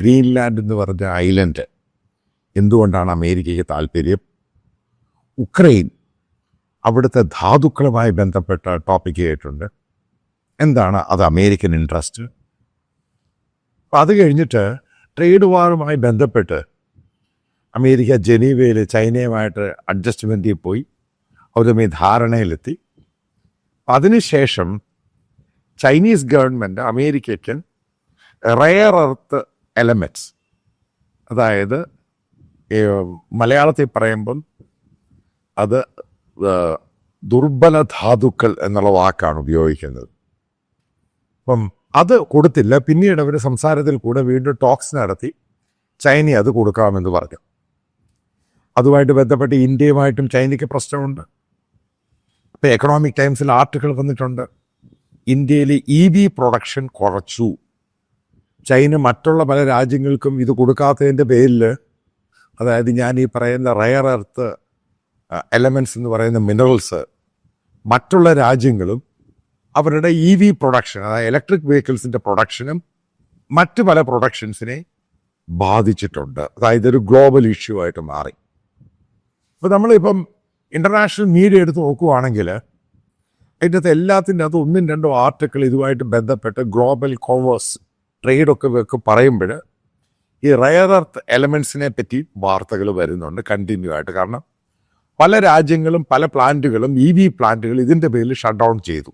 Greenland എന്ന് പറഞ്ഞ island. എന്തുകൊണ്ടാണ് അമേരിക്കയ്ക്ക് താല്പര്യം? ഉക്രൈൻ അവിടുത്തെ ധാതുക്കളുമായി ബന്ധപ്പെട്ട ടോപ്പിക് ആയിട്ടുണ്ട്. എന്താണ് അത് അമേരിക്കൻ ഇൻട്രസ്റ്റ് അപ്പം അത് കഴിഞ്ഞിട്ട് ട്രേഡ് വാറുമായി ബന്ധപ്പെട്ട് അമേരിക്ക ജനീവയിൽ ചൈനയുമായിട്ട് അഡ്ജസ്റ്റ്മെന്റിൽ പോയി. തമ്മിൽ ധാരണയിലെത്തി. അതിനുശേഷം ചൈനീസ് ഗവൺമെന്റ് അമേരിക്കയ്ക്ക് റയർ എർത്ത് എലമെന്റ്സ് അതായത് മലയാളത്തിൽ പറയുമ്പം അത് ദുർബല ധാതുക്കൾ എന്നുള്ള വാക്കാണ് ഉപയോഗിക്കുന്നത്. അപ്പം അത് കൊടുത്തില്ല. പിന്നീട് അവർ സംസാരത്തിൽ കൂടെ വീണ്ടും ടോക്സ് നടത്തി ചൈന അത് കൊടുക്കാമെന്ന് പറഞ്ഞു. അതുമായിട്ട് ബന്ധപ്പെട്ട് ഇന്ത്യയുമായിട്ടും ചൈനയ്ക്ക് പ്രശ്നമുണ്ട്. ഇപ്പോൾ എക്കണോമിക് ടൈംസിൽ ആർട്ടിക്കിൾ വന്നിട്ടുണ്ട്. ഇന്ത്യയിൽ ഇ വി പ്രൊഡക്ഷൻ കുറച്ചു. ചൈന മറ്റുള്ള പല രാജ്യങ്ങൾക്കും ഇത് കൊടുക്കാത്തതിന്റെ പേരിൽ അതായത് ഞാൻ ഈ പറയുന്ന റയർ എർത്ത് എലമെന്റ്സ് എന്ന് പറയുന്ന മിനറൽസ് മറ്റുള്ള രാജ്യങ്ങളും അവരുടെ ഇ വി പ്രൊഡക്ഷൻ അതായത് ഇലക്ട്രിക് വെഹിക്കിൾസിന്റെ പ്രൊഡക്ഷനും മറ്റു പല പ്രൊഡക്ഷൻസിനെ ബാധിച്ചിട്ടുണ്ട്. അതായത് ഒരു ഗ്ലോബൽ ഇഷ്യൂ ആയിട്ട് മാറി. അപ്പോൾ നമ്മളിപ്പം ഇന്റർനാഷണൽ മീഡിയ എടുത്ത് നോക്കുവാണെങ്കിൽ അതിന്റെ അകത്ത് എല്ലാത്തിന്റെ അകത്ത് ഒന്നും രണ്ടോ ആർട്ടിക്കിൾ ഇതുമായിട്ട് ബന്ധപ്പെട്ട് ഗ്ലോബൽ കോമേഴ്സ് ട്രേഡൊക്കെ ഒക്കെ പറയുമ്പോൾ ഈ റയർ എർത്ത് എലമെൻസിനെ പറ്റി വാർത്തകൾ വരുന്നുണ്ട് കണ്ടിന്യൂ ആയിട്ട്. കാരണം പല രാജ്യങ്ങളും പല പ്ലാന്റുകളും ഇ വി പ്ലാന്റുകൾ ഇതിന്റെ പേരിൽ ഷട്ട് ഡൗൺ ചെയ്തു.